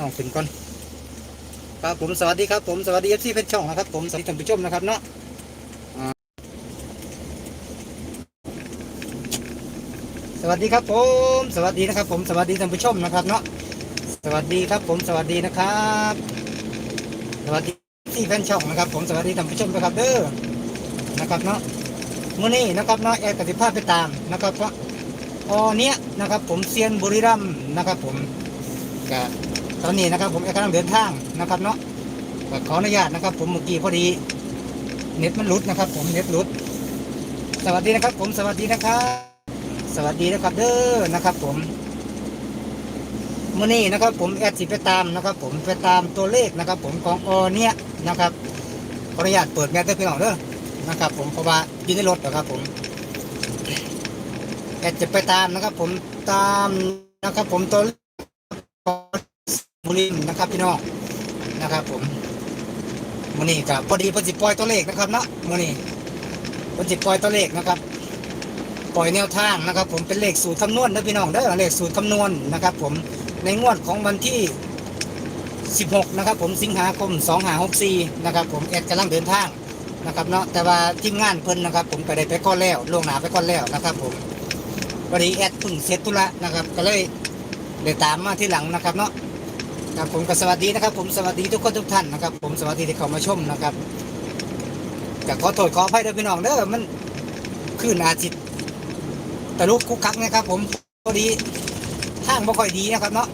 น้องขึ้นก่อนครับผมสวัสดีครับผมสวัสดีเอฟซีเพชรช่องนะครับผมสวัสดีท่านผู้ชมนะครับเนาะสวัสดีครับผมสวัสดีนะครับ ผมสวัสดีท่านผู้ชมนะครับเนาะสวัสดีครับผมสวัสดีนะครับ สวัสดีที่แฟนช่องนะครับ ผมสวัสดีท่านผู้ชมนะครับเด้อนะครับเนาะมื้อนี้นะครับเนาะแอร์กสิภาพไปตามนะครับเพราะออเนี้ยนะครับ ผมเซียนบุรีรัมนะครับ ผมก็ ตอนนี้นะครับ ผมกำลังเดินทางนะครับเนาะขออนุญาตนะครับ ผมเมื่อกี้พอดี เน็ตมันหลุดนะครับ ผมเน็ตหลุด สวัสดีนะครับ ผมสวัสดีนะครับ สวัสดีนะครับเด้อนะครับ ผมเมื่อนี้นะครับ ผมแอดสิไปตามนะครับ ผมไปตามตัวเลขนะครับ ผมของอเนี้ยนะครับขออนุญาตเปิดแมสได้พี่น้องเด้อนะครับ ผมเพราะว่าอยู่ในรถนะครับ ผมแอดจะไปตามนะครับ ผมตามนะครับ ผมตัว เลขของบุรีนะครับพี่น้องนะครับ ผมมื่อนี้กับพอดีเพอสิปล่อยตัวเลขนะครับเนาะมื่อนี้เพอสิปล่อยตัวเลขนะครับ ปล่อยแนวทางนะครับ ผมเป็นเลขสูตรคำนวณนะพี่น้องเด้อเลขสูตรคำนวณนะครับ ผมในงวดของวันที่ 16 นะครับ ผมสิงหาคม2564นะครับ ผมแอดกำลังเดินทางนะครับเนาะแต่ว่าทีมงานเพิ่นนะครับ ผมก็ได้ไปก่อนแล้วล่วงหน้าไปก่อนแล้วนะครับ ผมพอดีแอดเพิ่งเสร็จธุระนะครับ ก็เลยเดินตามมาที่หลังนะครับเนาะ ครับผมก็สวัสดีนะครับ ผมสวัสดีทุกคนทุกท่านนะครับ ผมสวัสดีที่เข้ามาชมนะครับก็ขอโทษขออภัยด้วยพี่น้องเด้อมันขึ้นอาทิตย์แต่ลูกคุกคักนะครับ ผมพอดีทางไม่ค่อยดีนะครับเนาะ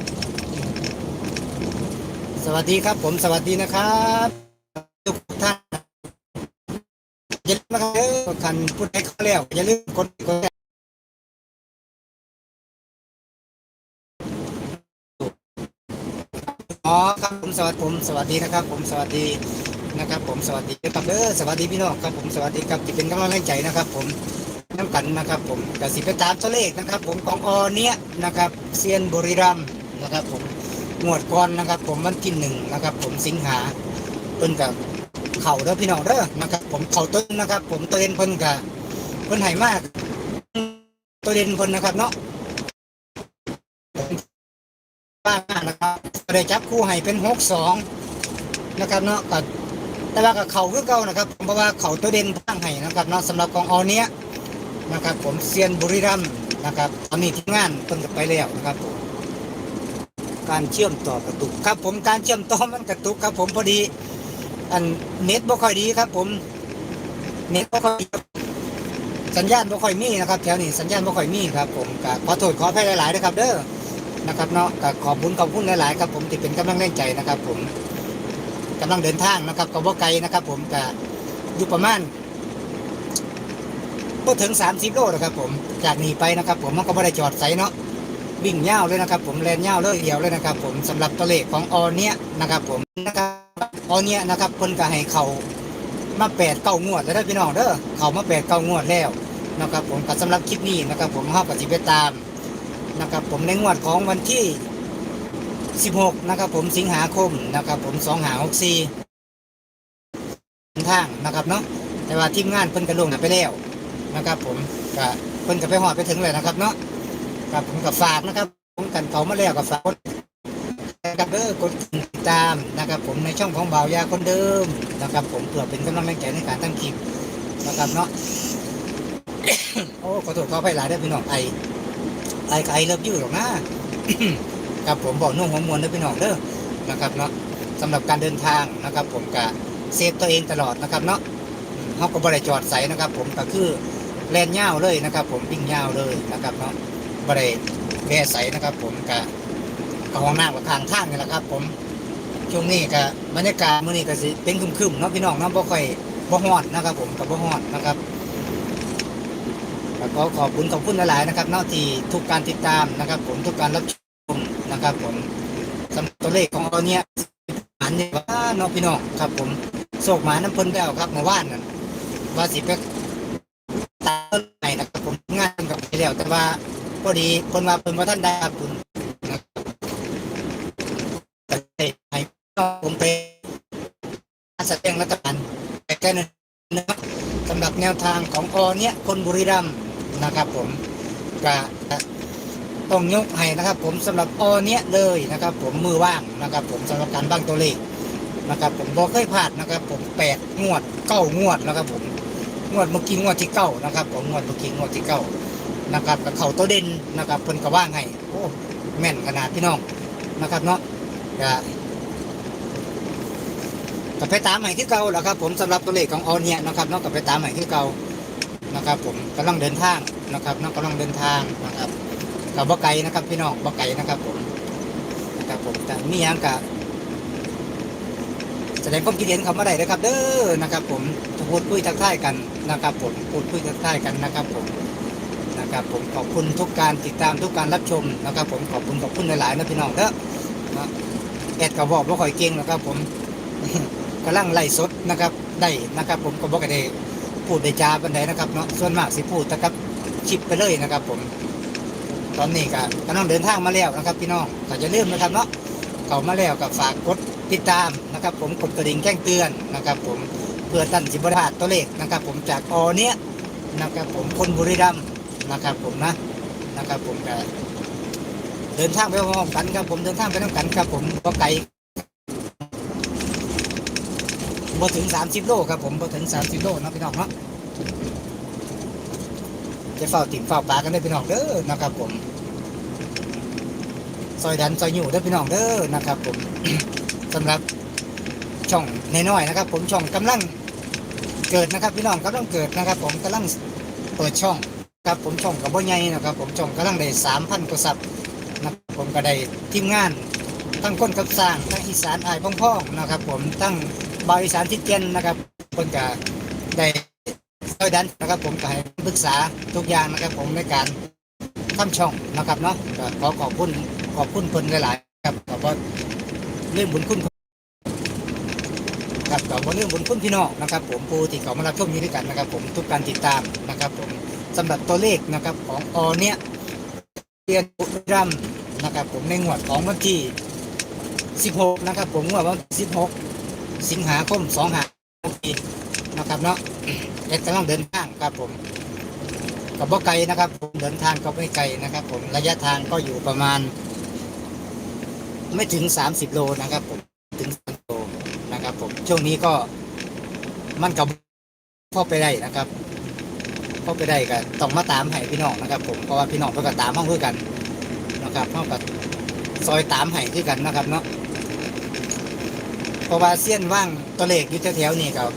สวัสดีครับ ผมสวัสดีนะครับทุกท่านอย่าลืมนะครับคันพูดให้เขาแล้วอย่าลืมกดกด อ๋อครับผมสวัสดีผมสวัสดีนะครับ ผมสวัสดีนะครับ ผมสวัสดีครับเด้อสวัสดีพี่น้องครับผมสวัสดีครับที่เป็นกำลังใจนะครับ ผมน้ำกันนะครับ ผมกสิไปตามตัวเลขนะครับ ผมของอเนี้ยนะครับเซียนบุรีรัมนะครับ ผมงวดก่อนนะครับ ผมวันที่หนึ่งนะครับ ผมสิงหาเพิ่นกับเข่าเด้อพี่น้องเด้อนะครับ ผมเข่าต้นนะครับ ผมตัวเด่นเพิ่นกับเพิ่นใหายมากตัวเด่นเพิ่นนะครับเนาะ ป้านะครับก็ได้จับคู่ให้เป็นหกสองนะครับเนาะกับแต่ว่ากับเขาคือเก่านะครับเพราะว่าเขาตัวเด่นพังให้นะครับเนาะสำหรับของอเนี้ยนะครับ ผมเซียนบุรีรัมย์นะครับตอนนี้ทีมงานเพิ่งจะไปแล้วนะครับผมการเชื่อมต่อกระตุกครับ ผมการเชื่อมต่อมันกระตุกครับ ผมพอดี อันเน็ตบ่ค่อยดีครับ ผมเน็ตบ่ค่อยดีสัญญาณบ่ค่อยมีนะครับแถวนี้สัญญาณบ่ค่อยมีครับ ผมก็ขอโทษขออภัยหลายๆนะครับ เด้อ นะครับเนาะก็ขอบคุณขอบคุณหลายๆครับผมที่เป็นกำลังแรงใจนะครับ ผมกำลังเดินทางนะครับก็บ่ไกลนะครับ ผมก็อยู่ประมาณก็ถึง 30 โลนะครับ ผมจากนี้ไปนะครับ ผมมันก็ไม่ได้จอดใสเนาะวิ่งเง่าเลยนะครับ ผมแลนเง่าเลยเดียวเลยนะครับ ผมสำหรับตัวเลขของออเนี้ยนะครับ ผมนะครับออเนี้ยนะครับคนก็ให้เขามาแปดเก้างวดแล้วได้พี่น้องเด้อเขามาแปดเก้างวดแล้วนะครับ ผมก็สำหรับคลิปนี้นะครับ ผมห้ากับจิไปตาม นะครับผมในงวดของวันที่ 16 นะครับผมสิงหาคมนะครับผม2หา64ทางนะครับเนาะแต่ว่าทีมงานเพิ่นกระลงไปแล้วนะครับผมก็เพิ่นกับไปหอดไปถึงเลยนะครับเนาะกับผมกับฝากนะครับผมกันเขามาแล้วกับฝากกดนะครับเด้อกดติดตามนะครับ ผมในช่องของเบายาคนเดิมนะครับ ผมเพื่อเป็นกำลังแรงใจในการตั้งคลิปนะครับเนาะโอ้ขอโทษขอไปหลายเด้พี่น้องไอ ไอไอเลิฟยูหรอกนะครับผมบอกนุ่งหัวมวลเด้อพี่น้องเด้อนะครับเนาะสำหรับการเดินทางนะครับ ผมกะเซฟตัวเองตลอดนะครับเนาะเขาก็บริจอดใสนะครับ ผมก็คือแลนเง่าวเลยนะครับ ผมปิ้งเง่าวเลยนะครับเนาะบริแว่ใสนะครับ ผมกับกับห้องน้ำกับทางทางนี่แหละครับ ผมช่วงนี้ก็บรรยากาศมื้อนี้ก็สิเป็นคึมๆเนาะพี่น้องเนาะบ่ค่อยบ่ฮอนนะครับ ผมกับบ่ฮอนนะครับ แล้วก็ขอบคุณขอบคุณหลายๆนะครับนาะที่ทุกการติดตามนะครับ ผมทุกการรับชมนะครับ ผมสำหรับตัวเลขของเราเนี่ยอันนี้ว่าเนาะพี่น้องครับ ผมโศกหมาน้ำพิ่นแล้วครับเมื่านนั่นว่าสิไปตามต้นไหนะครับ ผมงานกับไปแล้วแต่ว่าพอดีคนมาเพิ่นว่าท่านได้ครับคุณนะครับแต่ให้ผมไปแสดงรัฐบาลแค่นั้นนะครับสำหรับแนวทางของอเนี้ยคนบุรีรัมย์ นะครับผมก็ต้องยกให้นะครับ ผมสำหรับออเนี้ยเลยนะครับ ผมมือว่างนะครับ ผมสำหรับการบ้างตัวเลขนะครับ ผมบอกเคยพลาดนะครับ ผมแปดงวดเก้างวดนะครับ ผมงวดเมื่อกี้งวดที่เก้านะครับ ผมงวดเมื่อกี้งวดที่เก้านะครับกับเขาตัวเด่นนะครับเพิ่นก็ว่างให้โอ้แม่นขนาดพี่น้องนะครับเนาะก็ก็ไปตามใหม่ที่เก่าแล้วครับ ผมสำหรับตัวเลขของออเนี้ยนะครับเนาะก็ไปตามใหม่ที่เก่า นะครับผมกำลังเดินทางนะครับเนาะกำลังเดินทางนะครับกับบ่ไก่นะครับพี่น้องบ่ไก่นะครับผมนะครับผมแต่มีหยังกะแสดงความคิดเห็นเขามาได้เลยครับ เด้อนะครับ ผมพูดคุยทักทายกันนะครับ ผมพูดคุยทักทายกันนะครับ ผมนะครับ ผมขอบคุณทุกการติดตามทุกการรับชมนะครับ ผมขอบคุณขอบคุณหลายๆนะพี่น้องเด้อนะแอดก็บบอกว่าคอยเก่งนะครับ ผมกำลังไล่สดนะครับ ได้นะครับ ผมก็บอกกันได้ พูดได้จาบันไดนะครับเนาะส่วนมากสิพูดนะครับชิปไปเลยนะครับ ผม ตอนนี้ก็กำลังเดินทางมาแล้วนะครับ พี่น้องก็จะเริ่มนะครับเนาะเข้ามาแล้วก็ฝากกดติดตามนะครับ ผมกดกระดิ่งแจ้งเตือนนะครับ ผมเพื่อท่านสิบริพลาดตัวเลขนะครับ ผมจากอเนี้ยนะครับ ผมคนบุรีรัมย์นะครับ ผมนะนะครับ ผมก็เดินทางไปพร้อมกันครับผมเดินทางไปน้ำกันครับ ผมก็ไกล บ่ถึง 30 โลครับผมบ่ถึง 30 โลเนาะพี่น้องเนาะจะเฝ้าติ่มเฝ้าปลากันได้พี่น้องเด้อนะครับผมซอยดันซอยอยู่เด้พี่น้องเด้อนะครับผมสำหรับช่องน้อยๆนะครับ ผมช่องกำลังเกิดนะครับ พี่น้องกำลังเกิดนะครับ ผมกำลังเปิดช่องครับผมช่องกับบ่ใหญ่นะครับ ผมช่องกำลังได้สามพันกว่าซับนะครับผมก็ได้ทีมงาน ทั้งคนกับสร้างทั้งอีสานอายพ่องๆนะครับ ผมทั้ง บาวอีสานที่เกียนนะครับคนก็ได้ซอยดันนะครับผมก็ให้ปรึกษาทุกอย่างนะครับผมในการทำช่องนะครับเนาะขอขอบคุณขอบคุณคนหลายๆครับขอบคุณเรื่องบุญคุณครับขอบคุณเรื่องบุญคุณพี่น้องนะครับ ผมผู้ที่เขามารับชมอยู่ด้วยกันนะครับ ผมทุกการติดตามนะครับ ผมสำหรับตัวเลขนะครับของอเนี้ยเรียนบุรีรัมนะครับ ผมในงวดของวันที่ 16 นะครับ ผมงวดวันที่ 16 สิงหาคม2หาปีนะครับเนาะเอ็ดกำลังเดินทางครับผมกับบ่ไกลนะครับผมเดินทางก็ไม่ไกลนะครับ ผมระยะทางก็อยู่ประมาณ ไม่ถึง30โลนะครับ ผมถึง30โลนะครับ ผมช่วงนี้ก็มันกับพ่อไปได้นะครับพ่อไปได้ก็ต้องมาตามให้พี่น้องนะครับ ผมเพราะว่าพี่น้องเพื่อก็ตามห้องเพื่อกันนะครับพ่อกับซอยตามให้ด้วยกันนะครับเนาะ เพราะว่าเสี้ยนว่างตัวเลขอยู่แถวๆนี้ครับ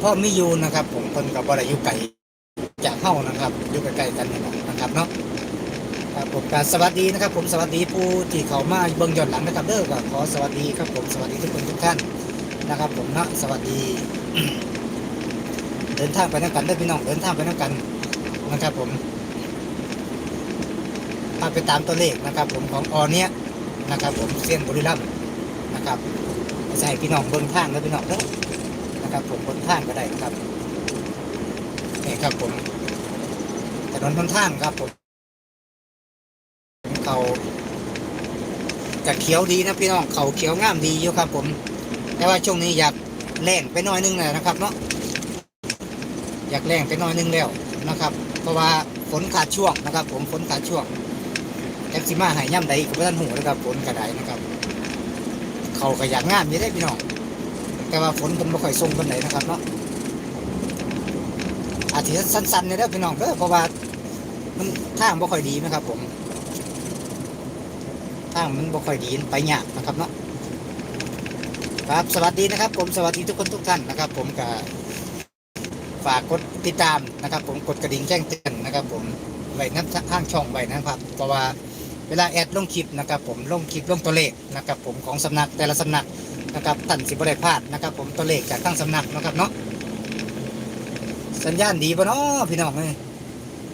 พ่อไม่อยู่นะครับ ผมคนกับบริยุไก่จากเข้านะครับอยู่ใกล้ๆกันนะครับเนาะครับผมก็สวัสดีนะครับ ผมสวัสดีผู้ที่เขามาเบิ่งย้อนหลังนะครับเด้อก็ขอสวัสดีครับผมสวัสดีทุกคนทุกท่านนะครับ ผมเนาะสวัสดี เดินทางไปน้ำกันเด้พี่น้องเดินทางไปน้ำกันนะครับ ผมพาไปตามตัวเลขนะครับ ผมของออเนี้ยนะครับ ผมเซียนบุรีรัมย์นะครับ ให้พี่น้องเบิ่งทางแล้วพี่น้องเด้อนะครับผมบนทางก็ได้นะครับนี่ครับผมถนนทนทางครับผมเขาจะเขียวดีนะพี่น้องเขาเขียวงามดีอยู่ครับ ผม แต่ว่าช่วงนี้อยากแรงไปหน้อยนึงเลยนะครับเนาะอยากแรงไปหน้อยนึงแล้วนะครับ เพราะว่าฝนขาดช่วงนะครับ ผมฝนขาดช่วงแท็กซี่มาหายย่ำใดกับท่านหูนะครับฝนกระไดนะครับ เขาก็อยากงามอยู่ได้พี่น้อง แต่ว่าฝนมันไม่ค่อยทรงกันไหนนะครับเนาะอาจจะสั้นๆเนี่ยเด้พี่น้องเด้อเพราะว่ามันทางบ่ค่อยดีนะครับ ผมทางมันบ่ค่อยดีไปยากนะครับเนาะครับสวัสดีนะครับ ผมสวัสดีทุกคนทุกท่านนะครับ ผมก็ฝากกดติดตามนะครับ ผมกดกระดิ่งแจ้งเตือนนะครับ ผมไว้นับทางช่องไว้นะครับเพราะว่า เวลาแอดลงคลิปนะครับผมลงคลิปลงตัวเลขนะครับผมของสำนักแต่ละสำนักนะครับท่านสิบได้พลาดนะครับ ผมตัวเลขจากทั้งสำนักนะครับเนาะสัญญาณดีบ่เนาะพี่น้องเอ้ย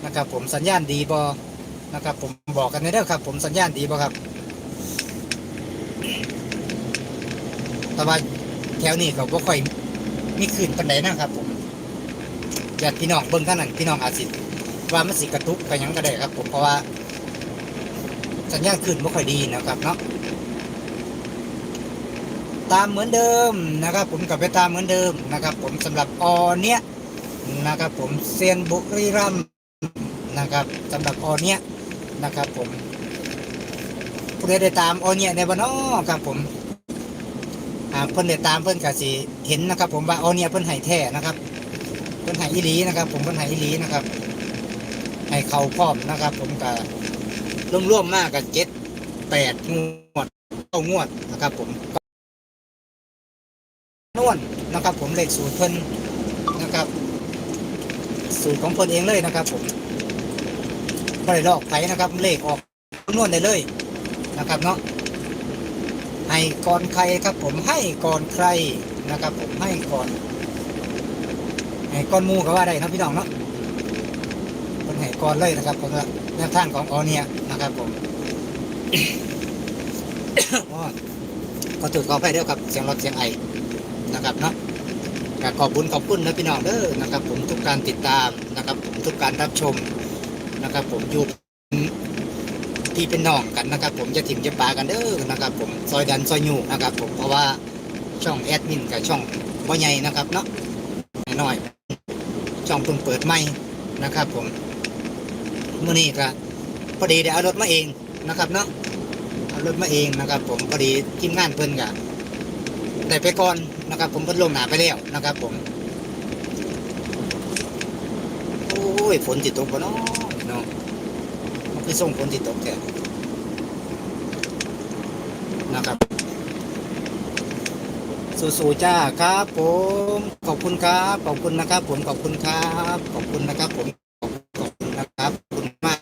นะครับผมสัญญาณดีบ่นะครับผมบอกกันในเด้อครับ ผมสัญญาณดีบ่ครับแต่ว่าแถวนี้ก็บ่ค่อยมีขึ้นปานใดนะครับ ผมญาติพี่น้องเบิ่งท่านนั้นพี่น้องอาจสิว่ามันสิกระตุกกันยังก็ได้ครับ ผมเพราะว่า สัญญาณขึ้นบ่ค่อยดีนะครับเนาะตามเหมือนเดิมนะครับ ผมกลับไปตามเหมือนเดิมนะครับ ผมสำหรับอเนี้ยนะครับ ผมเซียนบุรีรัมนะครับสำหรับออเนี้ยนะครับ ผมผู้ใดได้ตามโอเนี่ยในบ้านอครับผมเพิ่อนได้ตามเพิ่อนก็สิเห็นนะครับ ผมว่าโอเนี่ยเพิ่อนให้แท้นะครับ เพิ่อนให้อีหลีนะครับ ผมเพิ่อนให้อีหลีนะครับให้เขาพร้อมนะครับ ผมก็ ร่วมๆมากกับเจ็ดแปดงวดเก้างวดนะครับ ผมนวลนะครับ ผมเลขสูตรเพิ่นนะครับ สูตรของเพิ่นเองเลยนะครับ ผมไม่ได้ลอกไผนะครับ เลขออกนวลได้เลยนะครับเนาะให้ก่อนใครครับ ผมให้ก่อนใครนะครับ ผมให้ก่อนให้ก่อนมูก็ว่าได้นะพี่น้องเนาะคนให้ก่อนเลยนะครับผมว่า แนวทางของออเนียนะครับผมก็ถูกขอไปเด้อครับเสียงรถเสียงไอนะครับเนาะกขอบคุณขอบคุณนะพี่น้องเด้อนะครับ ผมทุกการติดตามนะครับผมทุกการรับชมนะครับ ผมอยู่ที่เป็นน้องกันนะครับ ผมจะถิ่มจะปากันเด้อนะครับ ผมซอยดันซอยอยู่นะครับ ผมเพราะว่าช่องแอดมินกับช่องบ่ใหญ่นะครับเนาะน้อยช่องเพิ่งเปิดใหม่นะครับ ผม มื่อนี้ก็พอดีได้เอารถมาเองนะครับเนาะเอารถมาเองนะครับ ผมพอดีทีมงานเพิ่นกับได้ไปก่อนนะครับ ผมเพิ่นลงหนาไปแล้วนะครับ ผมโอ้ยฝนติดตกบ่เนาะเนาะมันคือส่งฝนติดตกแท้นะครับสู้ๆจ้าครับผมขอบคุณครับขอบคุณนะครับ ผมขอบคุณครับขอบคุณนะครับผมขอบคุณนะครับขอบคุณมาก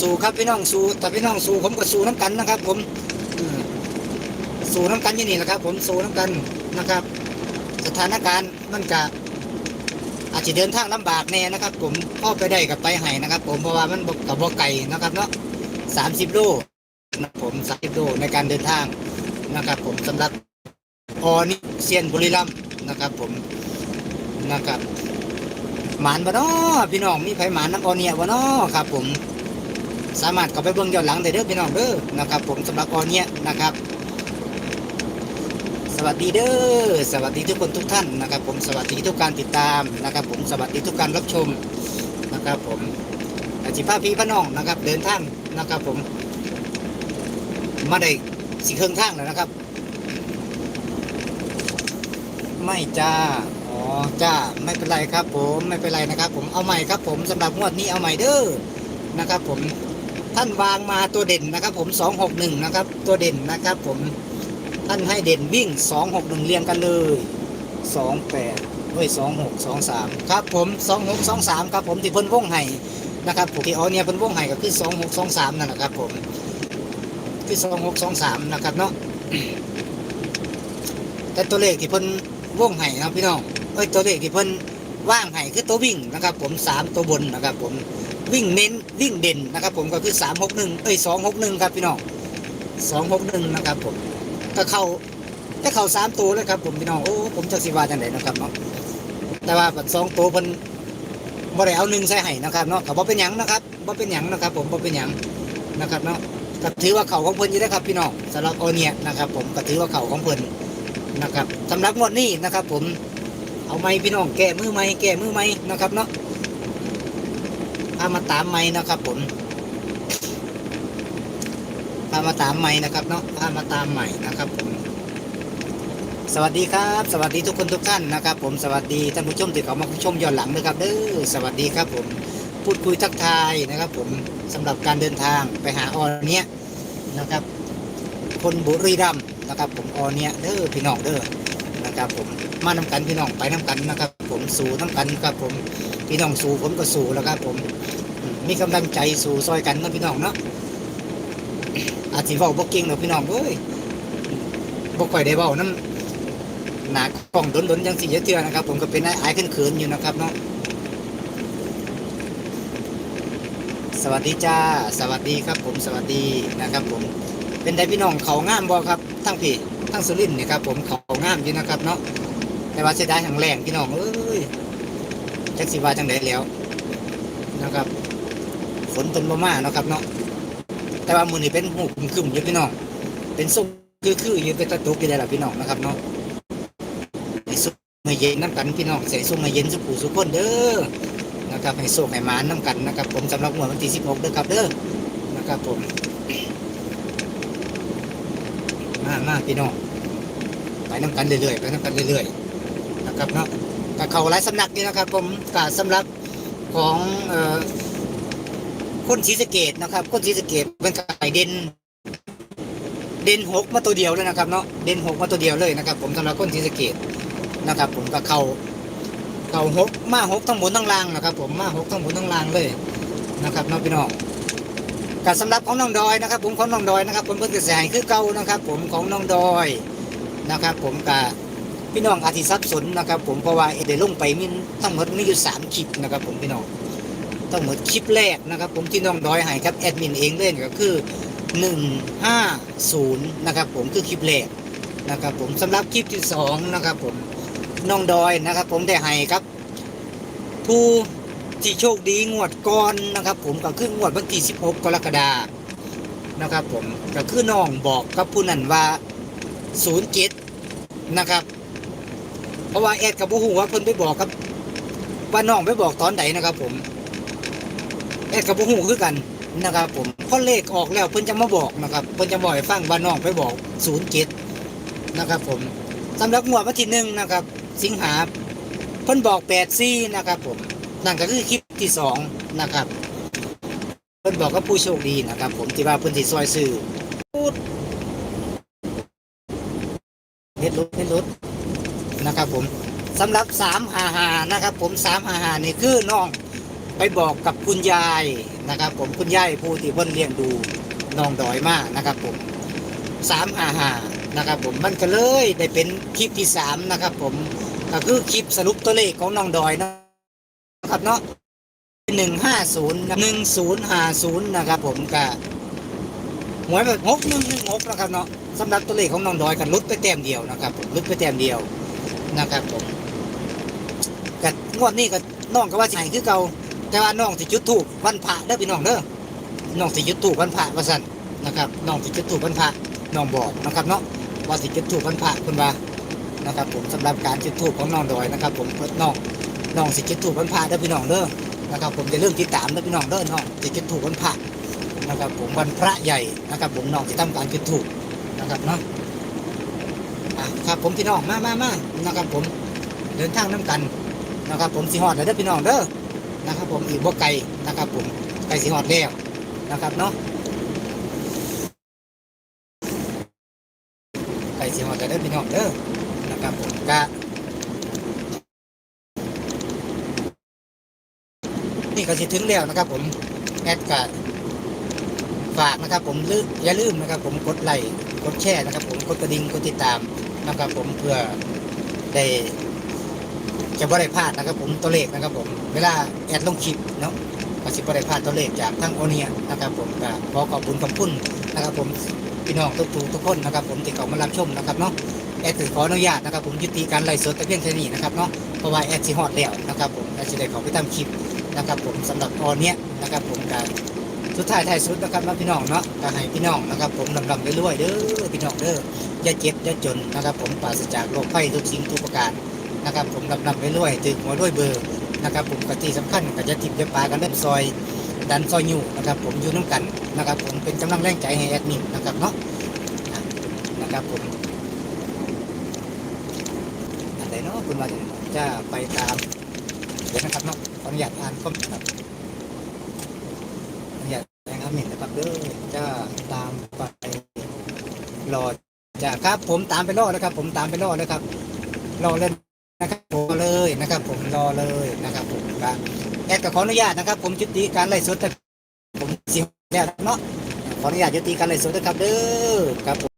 สู้ครับพี่น้องสู้แต่พี่น้องสู้ผมก็สู้น้ำกันนะครับ ผมสู่น้ำกันยี่นี่แหละครับ ผมสู่น้ำกันนะครับ สถานการณ์มันก็อาจจะเดินทางลำบากแน่นะครับ ผมพ่อไปได้กับไปให้นะครับ ผมเพราะว่ามันกับบ่ไก่นะครับเนาะสามสิบโลนะผมสามสิบโลในการเดินทางนะครับ ผมสำหรับออนิเซียนบุรีรัมนะครับ ผมนะครับหมานบ่เนาะพี่น้องมีไผหมานน้ำออเนียบ่เนาะครับ ผม สามารถเข้าไปเบิ่งย้อนหลังได้เด้อพี่น้องเด้อนะครับผมสำหรับออเนี้ยนะครับ สวัสดีเด้อสวัสดีทุกคนทุกท่านนะครับ ผมสวัสดีทุกการติดตามนะครับ ผมสวัสดีทุกการรับชมนะครับ ผมอาจิพพี่พน้องนะครับ เดินทางนะครับ ผม มาได้สิเครื่องทางแล้วนะครับ ไม่จ้าอ๋อจ้าไม่เป็นไรครับ ผมไม่เป็นไรนะครับ ผมเอาใหม่ครับ ผมสำหรับงวดนี้เอาใหม่เด้อนะครับ ผม ท่านวางมาตัวเด่นนะครับ ผมสองหกหนึ่งนะครับ ตัวเด่นนะครับ ผมท่านให้เด่นวิ่งสองหกหนึ่งเรียงกันเลยสองแปดเฮ้ยสองหกสองสามครับผมสองหกสองสามครับผมที่เพิ่นวงไห้นะครับผมที่เอาเนี่ยเพิ่นวงไห้ก็คือสองหกสองสามนั่นแหละครับ ผมคือสองหกสองสามนะครับเนาะแต่ตัวเลขที่เพิ่นวงไห้นะครับพี่น้องเอ้ยตัวเลขที่เพิ่นว่างไห้คือตัววิ่งนะครับ ผมสามตัวบนนะครับ ผม วิ่งเน้นวิ่งเด่นนะครับ ผมก็คือสามหกหนึ่งเอ้ยสองหกหนึ่งครับพี่น้องสองหกหนึ่งนะครับ ผมก็เข้าก็เข้าสามตัวเลยครับ ผมพี่น้องโอ้ผมจะสิว่าจังไดนะครับเนาะแต่ว่าสองตัวเพิ่นบ่ได้เอาหนึ่งใส่ให้นะครับเนาะก็บ่เป็นหยังนะครับบ่เป็นหยังนะครับ ผมบ่เป็นหยังนะครับเนาะก็ถือว่าเข่าของเพิ่นอยู่ได้ครับ พี่น้องสำหรับโอเนียนะครับ ผมก็ถือว่าเข่าของเพิ่นนะครับสำหรับงวดนี้นะครับ ผมเอาไม้พี่น้องแก้มือไม้แก้มือไม้นะครับเนาะ พามาตามไม้นะครับผมพามาตามใหม่นะครับเนาะพามาตามใหม่นะครับผมสวัสดีครับ สวัสดีทุกคนทุกท่านนะครับ ผมสวัสดีท่านผู้ชมที่เขามาชมย้อนหลังนะครับเด้อสวัสดีครับผมพูดคุยทักทายนะครับ ผมสำหรับการเดินทางไปหาออเนี้ยนะครับ คนบุรีรัมย์นะครับ ผมออเนี้ยเด้อพี่น้องเด้อนะครับผม มาน้ากันพี่น้องไปน้ากันนะครับ ผมสู่น้ากันครับผมพี่น้องสู่ผมก็สู่แล้วครับ ผมมีกำลังใจสู่ซอยกันนะพี่น้องเนาะอาจสิเว้าบ่เก่งดอกพี่น้องเอ้ยบ่ค่อยได้เว้านำหนากล้องดนๆจังสิเทื่อนะครับ ผมก็เป็นไอายๆเขินอยู่นะครับเนาะสวัสดีจ้า สวัสดีครับ ผมสวัสดีนะครับ ผมเป็นไดพี่น้องเขางามบ่ครับทั้งพี่ทั้งสุรินทร์นี่ยครับ ผมเขางามอยู่นะครับเนาะ แต่ว่าเสียดายทางแรงพี่น้องเอ้ยจักสิว่าจังไดแล้วนะครับ ฝนเป็นบ่มาเนาะครับเนาะแต่ว่ามือนี่เป็นหูคึมคึมอยู่พี่น้องเป็นสุกคือคืออยู่เป็นตะตุกอยู่ได้ล่ะพี่น้องนะครับเนาะให้สุกให้เย็นน้ำกันพี่น้องใส่สุกให้เย็นสุขูสุขคนเด้อนะครับให้สุกให้หมานน้ำกันนะครับ ผมสำหรับหัวดวันที่16เด้อครับเด้อนะครับผมมามาพี่น้องไปน้ำกันเรื่อยๆไปน้ำกันเรื่อยๆ นะครับเนาะกับเขาหลายสำนักนี่นะครับ ผมกาสำหรับของเอ่อคนศรีสะเกดนะครับ คนศรีสะเกดเป็นไก่เด่นเด่นหกมาตัวเดียวเลยนะครับเนาะเด่นหกมาตัวเดียวเลยนะครับ ผมสำหรับคนศรีสะเกดนะครับ ผมกับเขาเขาหกมาหกทั้งบนทั้งล่างนะครับ ผมมาหกทั้งบนทั้งล่างเลยนะครับเนาะพี่น้องกับสำหรับของน้องดอยนะครับ ผมของน้องดอยนะครับ ผมเพิ่งจะแสคือเก่านะครับ ผมของน้องดอยนะครับ ผมกับ พี่น้องอาทิซับสนนะครับ ผมเพราะว่าเอเดลงไปมีทั้งหมดมีอยู่สามคลิปนะครับผมพี่น้องทั้งหมดคลิปแรกนะครับ ผมที่น้องดอยให้ครับแอดมินเองเล่นก็คือหนึ่งห้าศูนย์นะครับ ผมคือคลิปแรกนะครับ ผมสำหรับคลิปที่สองนะครับ ผมน้องดอยนะครับ ผมได้ให้ครับ ผู้ที่โชคดีงวดก่อนนะครับ ผมก็คืองวดวันที่16 กรกฎานะครับ ผมก็คือน้องบอกกับผู้นั้นว่า 07 นะครับ เพราะว่าแอดกับผู้หูว่าเพิ่นไปบอกกับว่าน้องไปบอกตอนไหนนะครับ ผม แอดกับผู้หูคือกันนะครับ ผมพอเลขออกแล้วเพิ่นจะมาบอกนะครับ เพิ่นจะบอกให้ฟังว่าน้องไปบอก07นย์จิตนะครับ ผมสำหรับงวดวันที่หนึ่งนะครับ สิงหาเพิ่นบอก8ซี่นะครับ ผมนั่นก็คือคลิปที่สองนะครับ เพิ่นบอกกับผู้โชคดีนะครับ ผมที่ว่าเพิ่นสิซอยซื้อพูดเฮ็ดรถเฮ็ดรถ นะครับผมสำหรับสามหาหานะครับ ผมสามหาหานี่คือน้องไปบอกกับคุณยายนะครับ ผมคุณยายผู้ที่เพิ่นเลี้ยงดูน้องดอยมากนะครับ ผมสามหาหานะครับ ผมมันก็เลยได้เป็นคลิปที่สามนะครับ ผมก็คือคลิปสรุปตัวเลขของน้องดอยนะครับเนาะหนึ่งห้าศูนย์หนึ่งศูนย์ห้าศูนย์นะครับ ผมก็หวยแบบหกหนึ่งหนึ่งหกนะครับเนาะสำหรับตัวเลขของน้องดอยกันลดไปแต้มเดียวนะครับผมลดไปแต้มเดียว นะครับผมกับงวดนี้ก็น้องก็ว่าสิให้คือเก่าแต่ว่าน้องสิจุดถูกวันพระเด้อพี่น้องเด้อน้องสิจุดถูกวันพระว่าสั่นนะครับน้องสิจุดถูกวันพระน้องบอกนะครับเนาะว่าสิจุดถูกวันพระคุณว่านะครับผมสำหรับการจุดถูกของน้องดอยนะครับ ผมน้องน้องสิคิดถูกวันพระเด้อพี่น้องเด้อนะครับผมจะเริ่มติดตามเด้อพี่น้องเด้อน้องสิคิดถูกวันพระนะครับผมวันพระใหญ่นะครับ ผมน้องจะทำการคิดถูกนะครับเนาะ ครับผมพี่น้องมามามานะครับผมเดินทางน้ำกันนะครับผมสิฮอดเด้อพี่น้องเด้อนะครับ ผมอีกบ่ไกลนะครับ ผมไกลสิฮอดแล้วนะครับเนาะไกลสิฮอดเด้อพี่น้องเด้อนะครับผมกะนี่ก็สิถึงแล้วนะครับ ผมแอดกาฝากนะครับผมลืมอย่าลืมนะครับ ผมกดไลค์กดแชร์นะครับ ผมกดกระดิ่งกดติดตาม นะครับผมเพื่อได้จะบ่ได้พลาดนะครับ ผมตัวเลขนะครับ ผม เวลาแอดลงคลิปเนาะก็สิบ่ได้พลาดตัวเลขจากทั้งโอเนียนะครับผมก็ขอขอบคุณขอบคุณนะครับ ผมพี่น้องทุกทุกทุกคนนะครับ ผมที่เขามารับชมนะครับเนาะแอดถือขออนุญาตนะครับ ผมยุติการไลฟ์สดแต่เพียงแค่นี้นะครับเนาะเพราะว่าแอดสิฮอดแล้วนะครับ ผมแอดสิได้ขอไปทำคลิปนะครับ ผมสำหรับตอนเนี้ยนะครับ ผมการ สุดท้ายท้ายสุดนะครับนะพี่น้องเนาะก็ให้พี่น้องนะครับ ผมลำลำไปรวยๆเด้อพี่น้องเด้ออย่าเจ็บอย่าจนนะครับ ผมปราศจากโรคภัยทุกสิ่งทุกประการนะครับ ผมลำลำไปรวยถึงหัวด้วยเบอร์นะครับ ผมกะที่สำคัญก็จะทิพย์จะปลากันเล่นซอย ดันซอยอยู่นะครับ ผมอยู่น้ำกันนะครับ ผมเป็นกำลังแรงใจให้แอดมินนะครับเนาะนะครับผมอะไรเนาะคุณว่าจะไปตามเดี๋ยวนะครับเนาะขออนุญาตอ่านคอมเมนต์ครับขออนุญาตอ่านคอมเมนต์นะครับเด้อจะตามไปรอ จะครับ ผมตามไปรอนะครับ ผมตามไปรอนะครับรอเล่นนะครับผมเลยนะครับ ผมรอเลยนะครับผมครับแอดก็ขออนุญาตนะครับ ผมจุติการไล่สดผมเสียงแล้วเนาะขออนุญาตจุติการไล่สดนะครับเด้อครับผม